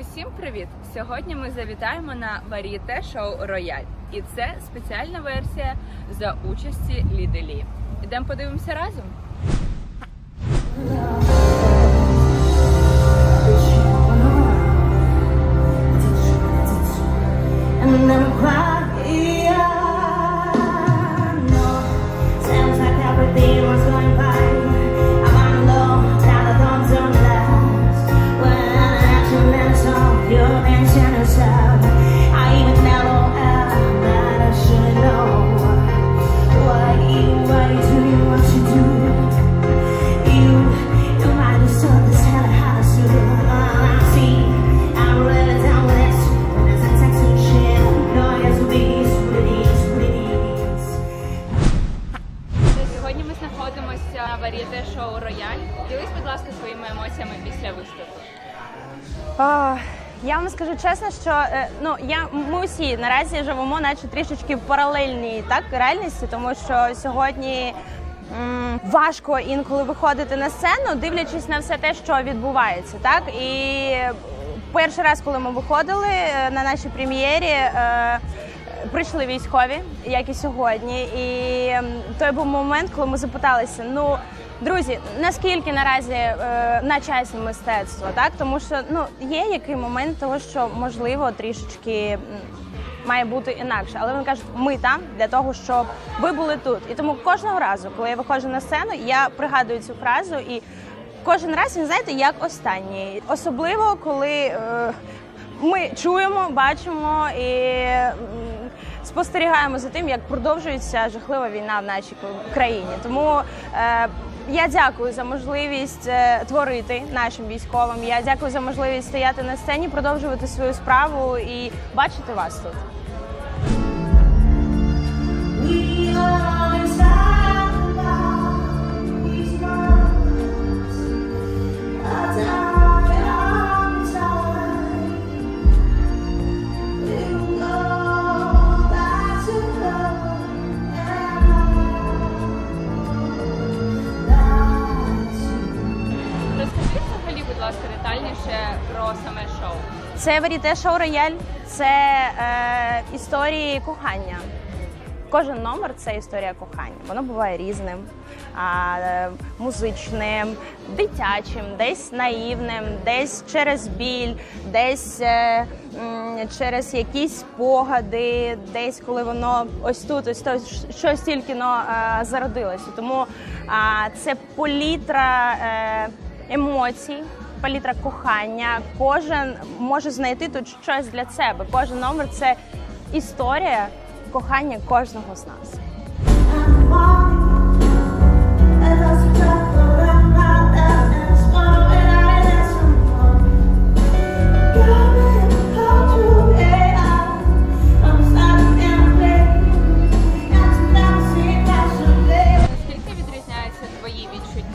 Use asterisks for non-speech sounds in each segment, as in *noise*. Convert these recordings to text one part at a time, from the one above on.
Усім привіт! Сьогодні ми завітаємо на варіте шоу Рояль. І це спеціальна версія за участі Ліделі. Ідемо подивимося разом. And чесно, що е, ну я ми всі наразі живемо, наче трішечки в паралельній так реальності, тому що сьогодні важко інколи виходити на сцену, дивлячись на все те, що відбувається, так і перший раз, коли ми виходили е, на нашій прем'єрі. е, Прийшли військові, як і сьогодні, і той був момент, коли ми запиталися: ну друзі, наскільки наразі е, на часі мистецтво, так тому що ну є який момент того, що можливо трішечки має бути інакше, але вони кажуть, ми там для того, щоб ви були тут. І тому кожного разу, коли я виходжу на сцену, я пригадую цю фразу і кожен раз він знаєте, як останній, особливо коли. Е, ми чуємо, бачимо і спостерігаємо за тим, як продовжується жахлива війна в нашій країні. Тому е, я дякую за можливість е, творити нашим військовим. Я дякую за можливість стояти на сцені, продовжувати свою справу і бачити вас тут. We are Це варіте шоу рояль, це е, історії кохання. Кожен номер це історія кохання. Воно буває різним, е, музичним, дитячим, десь наївним, десь через біль, десь е, через якісь спогади, десь коли воно ось тут, ось то щось тільки но е, зародилося. Тому а, це політра е, емоцій. Палітра кохання, кожен може знайти тут щось для себе. Кожен номер це історія кохання кожного з нас.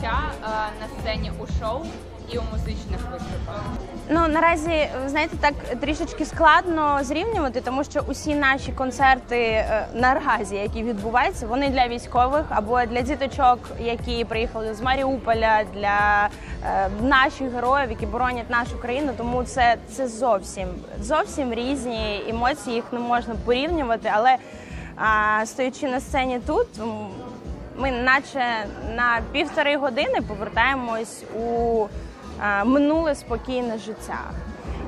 Відчуття е, на сцені у шоу і у музичних виступах? Ну наразі знаєте, так трішечки складно зрівнювати, тому що усі наші концерти е, наразі, які відбуваються, вони для військових або для діточок, які приїхали з Маріуполя, для е, наших героїв, які боронять нашу країну. Тому це, це зовсім зовсім різні емоції, їх не можна порівнювати. Але а, стоячи на сцені тут. Ми наче на півтори години повертаємось у е, минуле спокійне життя.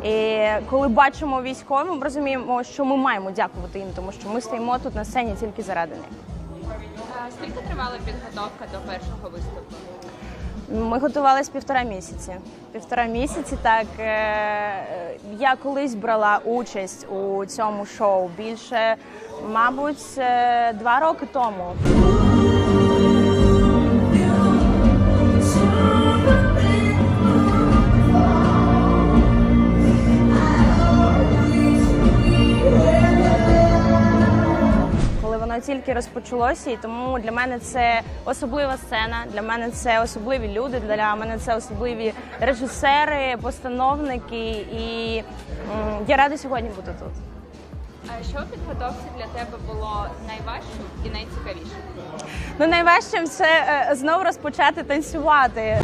І коли бачимо військових, ми розуміємо, що ми маємо дякувати їм, тому що ми стоїмо тут на сцені тільки заради них. Скільки тривала підготовка до першого виступу? Ми готувалися півтора місяці. Півтора місяці, так е, я колись брала участь у цьому шоу більше, мабуть, е, два роки тому. Тільки розпочалося, і тому для мене це особлива сцена. Для мене це особливі люди. Для мене це особливі режисери, постановники. І я рада сьогодні бути тут. А що у підготовці для тебе було найважчим і найцікавішим? Ну найважчим це е, знову розпочати танцювати.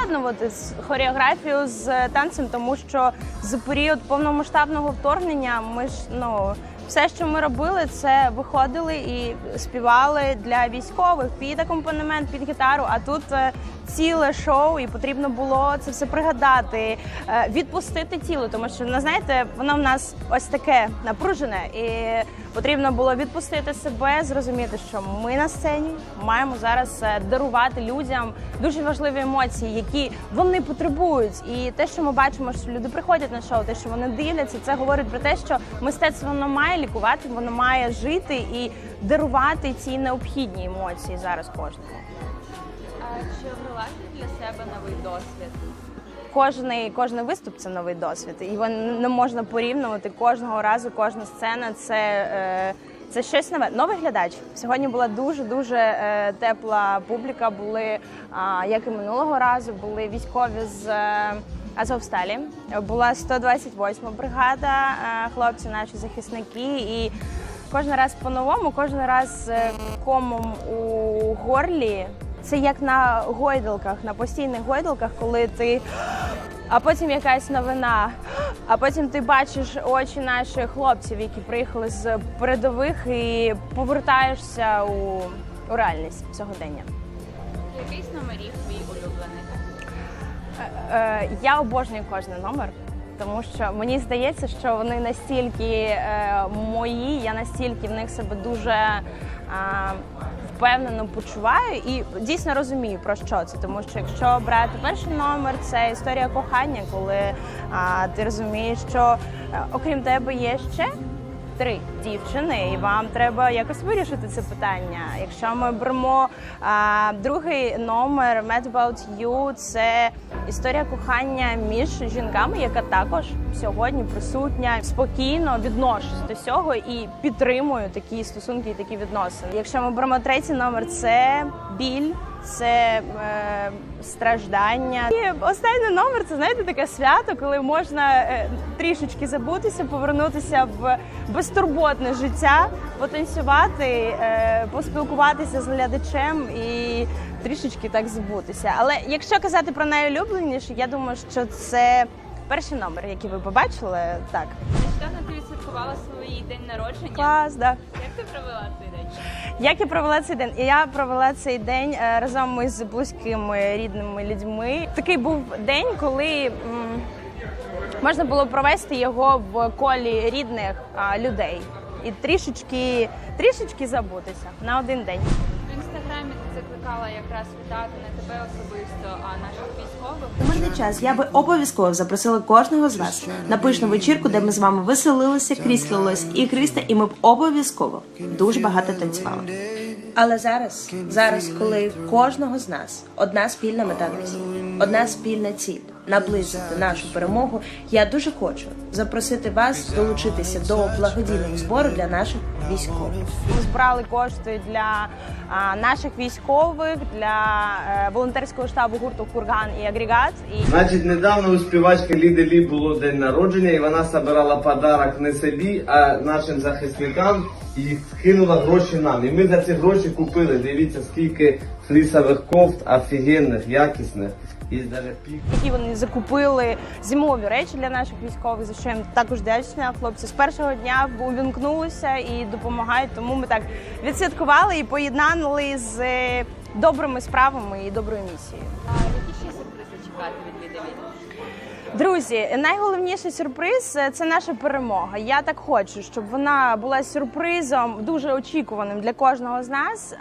Виконувати з- хореографію з танцем, тому що за період повномасштабного вторгнення ми ж ну. Все, що ми робили, це виходили і співали для військових під акомпанемент, під гітару. А тут е, ціле шоу, і потрібно було це все пригадати, е, відпустити тіло, тому що ну, знаєте, воно в нас ось таке напружене, і потрібно було відпустити себе, зрозуміти, що ми на сцені маємо зараз е, дарувати людям дуже важливі емоції, які вони потребують. І те, що ми бачимо, що люди приходять на шоу, те, що вони дивляться, це говорить про те, що мистецтво воно має лікувати, воно має жити і дарувати ці необхідні емоції зараз кожному. А чи обрала ти для себе новий досвід? Кожний, кожний виступ це новий досвід, і його не можна порівнювати кожного разу. Кожна сцена це, е, це щось нове. Новий глядач. Сьогодні була дуже дуже е, тепла публіка. Були а, як і минулого разу, були військові з. е, Азовсталі була 128 бригада, е, хлопці, наші захисники, і кожен раз по-новому, кожен раз е, комом у горлі. Це як на гойдалках, на постійних гойдалках, коли ти. А потім якась новина. А потім ти бачиш очі наших хлопців, які приїхали з передових, і повертаєшся у, у реальність сьогодення. Який з номерів твій улюблений? Е, я обожнюю кожен номер, тому що мені здається, що вони настільки е, мої, я настільки в них себе дуже е, впевнено почуваю і дійсно розумію про що це. Тому що якщо брати перший номер, це історія кохання, коли е, ти розумієш, що е, окрім тебе є ще. Три дівчини, і вам треба якось вирішити це питання. Якщо ми беремо а, другий номер «Mad About You», це історія кохання між жінками, яка також сьогодні присутня спокійно відношусь до цього і підтримую такі стосунки і такі відносини. Якщо ми беремо третій номер, це біль. Це е, страждання. І останній номер це знаєте таке свято, коли можна е, трішечки забутися, повернутися в безтурботне життя, потанцювати, е, поспілкуватися з глядачем і трішечки так забутися. Але якщо казати про найулюбленіше, я думаю, що це перший номер, який ви побачили. Так, Нещодавно ти відсвяткувала свій день народження. клас, да. Як ти провела цей день? Як я провела цей день? Я провела цей день е, разом із близькими рідними людьми. Такий був день, коли можна було провести його в колі рідних людей і трішечки, трішечки забутися на один день. Закликала якраз вітати не тебе особисто, а наших військових. У мирний час я би обов'язково запросила кожного з вас на пишну вечірку, де ми з вами веселилися, кріслилось і Кріста, і ми б обов'язково дуже багато танцювали. Але зараз, зараз, коли кожного з нас одна спільна мета одна спільна ціль наблизити нашу перемогу, я дуже хочу запросити вас долучитися до благодійного збору для наших військових. Ми збирали кошти для наших військових, для е, волонтерського штабу гурту Курган і Агрегат. І Значить, недавно у співачки Ліди Лі було день народження, і вона збирала подарок не собі, а нашим захисникам і скинула гроші нам. І ми за ці гроші купили. Дивіться, скільки флісових кофт офігенних, якісних. І навіть пік. вони закупили зимові речі для наших військових, за що їм також вдячна. Хлопці з першого дня увімкнулися і допомагають. Тому ми так відсвяткували і поєднали з е, добрими справами і доброю місією. Друзі, найголовніший сюрприз е, це наша перемога. Я так хочу, щоб вона була сюрпризом дуже очікуваним для кожного з нас.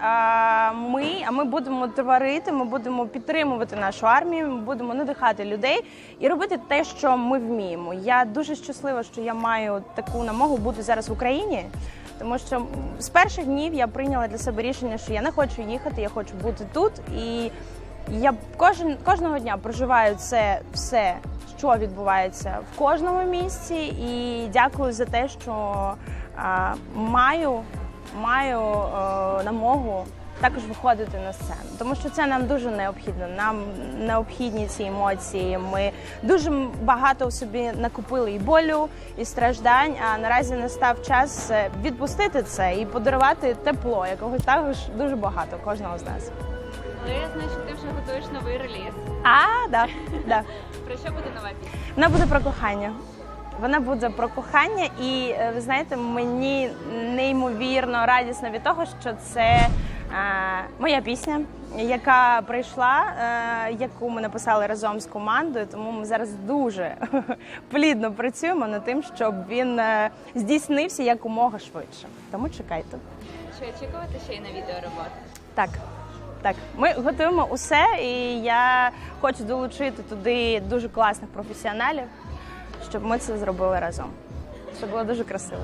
Ми, а ми будемо творити, ми будемо підтримувати нашу армію, ми будемо надихати людей і робити те, що ми вміємо. Я дуже щаслива, що я маю таку намогу бути зараз в Україні. Тому що з перших днів я прийняла для себе рішення, що я не хочу їхати, я хочу бути тут. І я кожен кожного дня проживаю це все, що відбувається в кожному місці, і дякую за те, що а, маю, маю е, намогу також виходити на сцену, тому що це нам дуже необхідно. Нам необхідні ці емоції. Ми дуже багато в собі накупили і болю, і страждань. А наразі настав час е, відпустити це і подарувати тепло, якого також дуже багато кожного з нас. Але що ти вже готуєш новий реліз. А, да, да. *laughs* Про що буде нова пісня? Вона буде про кохання. Вона буде про кохання, і е, ви знаєте, мені неймовірно радісно від того, що це е, моя пісня, яка прийшла, е, яку ми написали разом з командою. Тому ми зараз дуже *laughs* плідно працюємо над тим, щоб він здійснився якомога швидше. Тому чекайте. Чи очікувати ще й на відео роботи? Так, так, ми готуємо усе, і я хочу долучити туди дуже класних професіоналів, щоб ми це зробили разом. Щоб було дуже красиво.